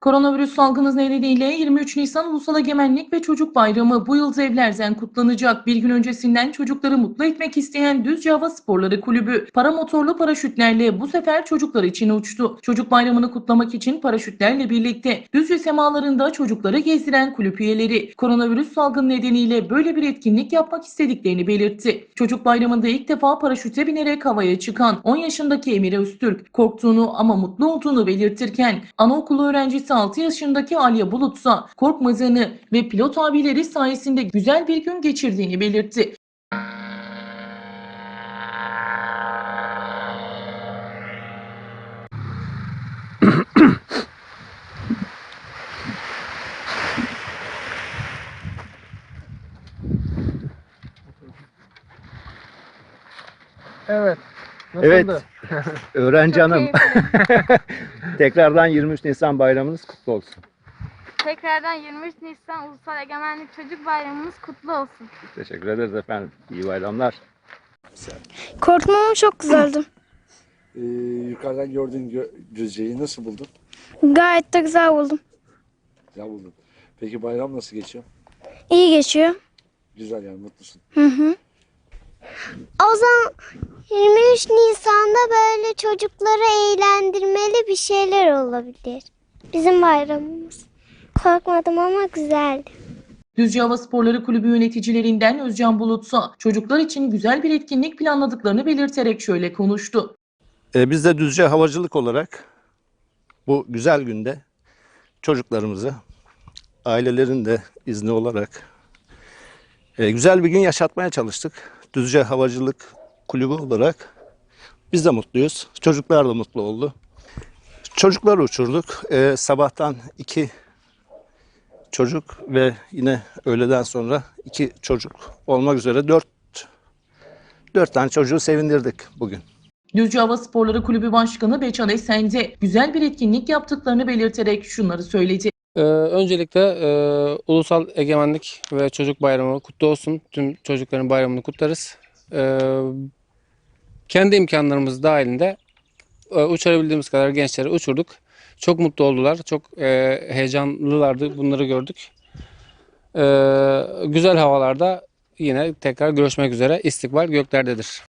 Koronavirüs salgını nedeniyle 23 Nisan Ulusal Egemenlik ve Çocuk Bayramı bu yıl evlerden kutlanacak. Bir gün öncesinden çocukları mutlu etmek isteyen Düzce Hava Sporları Kulübü paramotorlu paraşütlerle bu sefer çocuklar için uçtu. Çocuk Bayramı'nı kutlamak için paraşütlerle birlikte Düzce semalarında çocukları gezdiren kulüp üyeleri koronavirüs salgını nedeniyle böyle bir etkinlik yapmak istediklerini belirtti. Çocuk Bayramı'nda ilk defa paraşüte binerek havaya çıkan 10 yaşındaki Emire Öztürk korktuğunu ama mutlu olduğunu belirtirken anaokulu öğrencisi 6 yaşındaki Alya Bulutsa korkmadığını ve pilot abileri sayesinde güzel bir gün geçirdiğini belirtti. Evet. Evet. Öğrenci hanım. Tekrardan 23 Nisan bayramınız kutlu olsun. Tekrardan 23 Nisan Ulusal Egemenlik Çocuk Bayramımız kutlu olsun. Teşekkür ederiz efendim. İyi bayramlar. Korkmam çok güzeldi. Ee, yukarıdan gördüğün gö- Düzce'yi nasıl buldun? Gayet de güzel buldum. Güzel buldum. Peki bayram nasıl geçiyor? İyi geçiyor. Güzel yani mutlusun. Hı hı. O zaman 23 Nisan'da böyle çocukları eğlendirmeli bir şeyler olabilir. Bizim bayramımız. Korkmadım ama güzeldi. Düzce Hava Sporları Kulübü yöneticilerinden Özcan Bulutsa çocuklar için güzel bir etkinlik planladıklarını belirterek şöyle konuştu. Ee, biz de Düzce Havacılık olarak bu güzel günde çocuklarımızı ailelerin de izni olarak e, güzel bir gün yaşatmaya çalıştık. Düzce Havacılık Kulübü olarak biz de mutluyuz. Çocuklar da mutlu oldu. Çocuklar uçurduk. Ee, sabahtan iki çocuk ve yine öğleden sonra iki çocuk olmak üzere dört dört tane çocuğu sevindirdik bugün. Düzce Hava Sporları Kulübü Başkanı Beçan Esen de güzel bir etkinlik yaptıklarını belirterek şunları söyledi. Ee, öncelikle e, Ulusal Egemenlik ve Çocuk Bayramı kutlu olsun. Tüm çocukların bayramını kutlarız. Ee, kendi imkanlarımız dahilinde e, uçurabildiğimiz kadar gençleri uçurduk. Çok mutlu oldular. Çok e, heyecanlılardı. Bunları gördük. Ee, güzel havalarda yine tekrar görüşmek üzere. İstikbal göklerdedir.